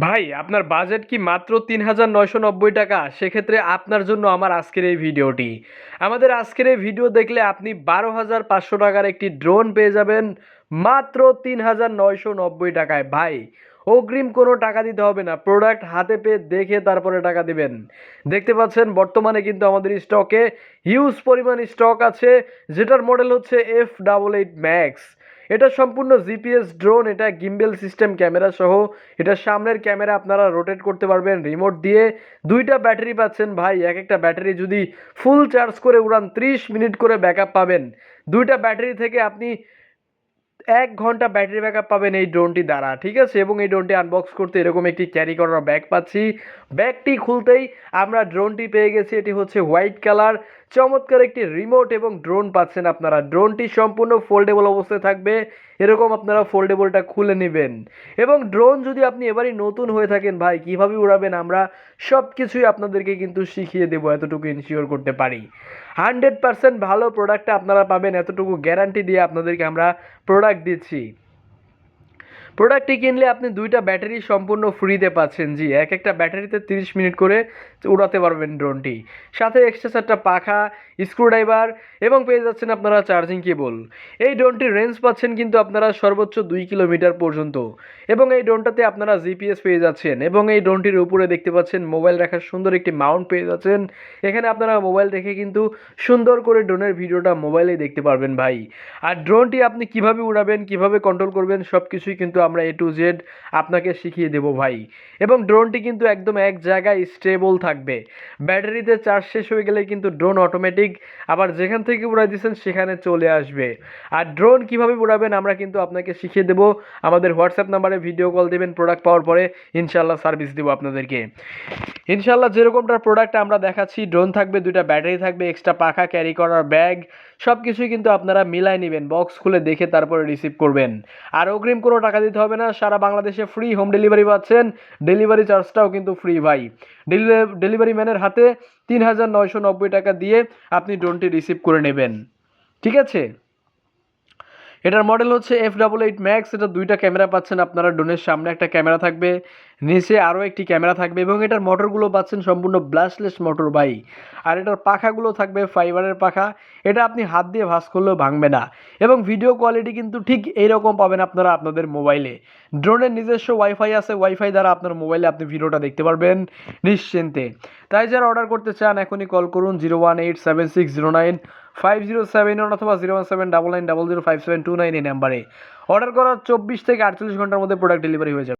ভাই, আপনার বাজেট কি মাত্র তিন হাজার নয়শো নব্বই টাকা? সেক্ষেত্রে আপনার জন্য আমার আজকের এই ভিডিওটি। আমাদের আজকের এই ভিডিও দেখলে আপনি বারো হাজার পাঁচশো টাকার একটি ড্রোন পেয়ে যাবেন মাত্র তিন হাজার নয়শো নব্বই টাকায়। ভাই, অগ্রিম কোনো টাকা দিতে হবে না। প্রোডাক্ট হাতে পেয়ে দেখে তারপরে টাকা দিবেন। দেখতে পাচ্ছেন, বর্তমানে কিন্তু আমাদের স্টকে হিউজ পরিমাণ স্টক আছে, যেটার মডেল হচ্ছে এফ ডাবল এইট ম্যাক্স এটা সম্পূর্ণ জিপিএস ড্রোন, এটা গিম্বেল সিস্টেম ক্যামেরা সহ। এটা সামনের ক্যামেরা আপনারা রোটেট করতে পারবেন রিমোট দিয়ে। দুইটা ব্যাটারি পাচ্ছেন ভাই, এক একটা ব্যাটারি যদি ফুল চার্জ করে উড়ান ত্রিশ মিনিট করে ব্যাকআপ পাবেন। দুইটা ব্যাটারি থেকে আপনি এক ঘণ্টা ব্যাটারি ব্যাকআপ পাবেন এই ড্রোনটি দ্বারা, ঠিক আছে? এবং এই ড্রোনটি আনবক্স করতে এরকম একটি ক্যারি করার ব্যাগ পাচ্ছি। ব্যাগটি খুলতেই আমরা ড্রোনটি পেয়ে গেছি, এটি হচ্ছে হোয়াইট কালার চমৎকার একটি রিমোট এবং ড্রোন পাচ্ছেন আপনারা। ড্রোনটি সম্পূর্ণ ফোল্ডেবল অবস্থায় থাকবে। এরকম আপনারা ফোল্ডেবলটা খুলে নেবেন। এবং ড্রোন যদি আপনি এবারই নতুন হয়ে থাকেন ভাই, কীভাবে উড়াবেন আমরা সব কিছুই আপনাদেরকে কিন্তু শিখিয়ে দেবো, এতটুকু ইনশিওর করতে পারি। হান্ড্রেড পার্সেন্ট ভালো প্রোডাক্টটা আপনারা পাবেন, এতটুকু গ্যারান্টি দিয়ে আপনাদেরকে আমরা প্রোডাক্ট দিচ্ছি। প্রোডাক্টটি কিনলে আপনি দুইটা ব্যাটারি সম্পূর্ণ ফ্রিতে পাচ্ছেন। জি, এক একটা ব্যাটারিতে তিরিশ মিনিট করে উড়াতে পারবেন ড্রোনটি সাথে এক্সট্রা চারটা পাখা স্ক্রুড্রাইভার এবং পেয়ে যাচ্ছেন আপনারা চার্জিং কেবল এই ড্রোনটির রেঞ্জ পাচ্ছেন কিন্তু আপনারা সর্বোচ্চ দুই কিলোমিটার পর্যন্ত। এবং এই ড্রোনটাতে আপনারা জিপিএস পেয়ে যাচ্ছেন এবং এই ড্রোনটির উপরে দেখতে পাচ্ছেন মোবাইল রাখার সুন্দর একটি মাউন্ট পেয়ে যাচ্ছেন। এখানে আপনারা মোবাইল রেখে কিন্তু সুন্দর করে ড্রোনের ভিডিওটা মোবাইলেই দেখতে পারবেন ভাই। আর ড্রোনটি আপনি কীভাবে উড়াবেন, কীভাবে কন্ট্রোল করবেন সব কিছুই কিন্তু আমরা এ টু জেড আপনাকে শিখিয়ে দেব ভাই। এবং ড্রোনটি কিন্তু একদম এক জায়গায় স্টেবল থাকবে। ব্যাটারিতে চার্জ শেষ হয়ে গেলে কিন্তু ড্রোন অটোমেটিক আবার যেখান থেকে উড়াই দিচ্ছেন সেখানে চলে আসবে। আর ড্রোন কীভাবে উড়াবেন আমরা কিন্তু আপনাকে শিখিয়ে দেব। আমাদের হোয়াটসঅ্যাপ নাম্বারে ভিডিও কল দেবেন প্রোডাক্ট পাওয়ার পরে ইনশাল্লাহ সার্ভিস দেবো আপনাদেরকে। ইনশাল্লাহ যেরকমটার প্রোডাক্ট আমরা দেখাচ্ছি ড্রোন থাকবে, দুইটা ব্যাটারি থাকবে এক্সট্রা পাখা ক্যারি করার ব্যাগ সব কিছুই কিন্তু আপনারা মিলাই নেবেন বক্স খুলে দেখে তারপরে রিসিভ করবেন। আর অগ্রিম কোনো টাকা দিতে হবে না, সারা বাংলাদেশে ফ্রি হোম ডেলিভারি পাচ্ছেন ডেলিভারি চার্জটাও কিন্তু ফ্রি ভাই। ডেলিভারি ম্যানের হাতে তিন হাজার নয়শো নব্বই টাকা দিয়ে আপনি ড্রোনটি রিসিভ করে নেবেন। ঠিক আছে? এটার মডেল হচ্ছে এফ ডাবল এইট ম্যাক্স এটা দুইটা ক্যামেরা পাচ্ছেন আপনারা ড্রোনের সামনে একটা ক্যামেরা থাকবে, নিচে আরও একটি ক্যামেরা থাকবে এবং এটার মোটরগুলো পাচ্ছেন সম্পূর্ণ ব্লাস্টলেস মোটর বাই আর এটার পাখাগুলো থাকবে ফাইবারের পাখা, এটা আপনি হাত দিয়ে ভাঁজ করলেও ভাঙবে না। এবং ভিডিও কোয়ালিটি কিন্তু ঠিক এইরকম পাবেন আপনারা আপনাদের মোবাইলে ড্রোনের নিজস্ব ওয়াইফাই আছে ওয়াইফাই দ্বারা আপনার মোবাইলে আপনি ভিডিওটা দেখতে পারবেন নিশ্চিন্তে। তাই যারা অর্ডার করতে চান, এখনই কল করুন zero one eight seven six zero nine five zero seven one অথবা zero one seven double nine double zero five seven two nine এই নাম্বারে অর্ডার করার চব্বিশ থেকে আটচল্লিশ ঘণ্টার মধ্যে প্রোডাক্ট ডেলিভারি হয়ে যাবে।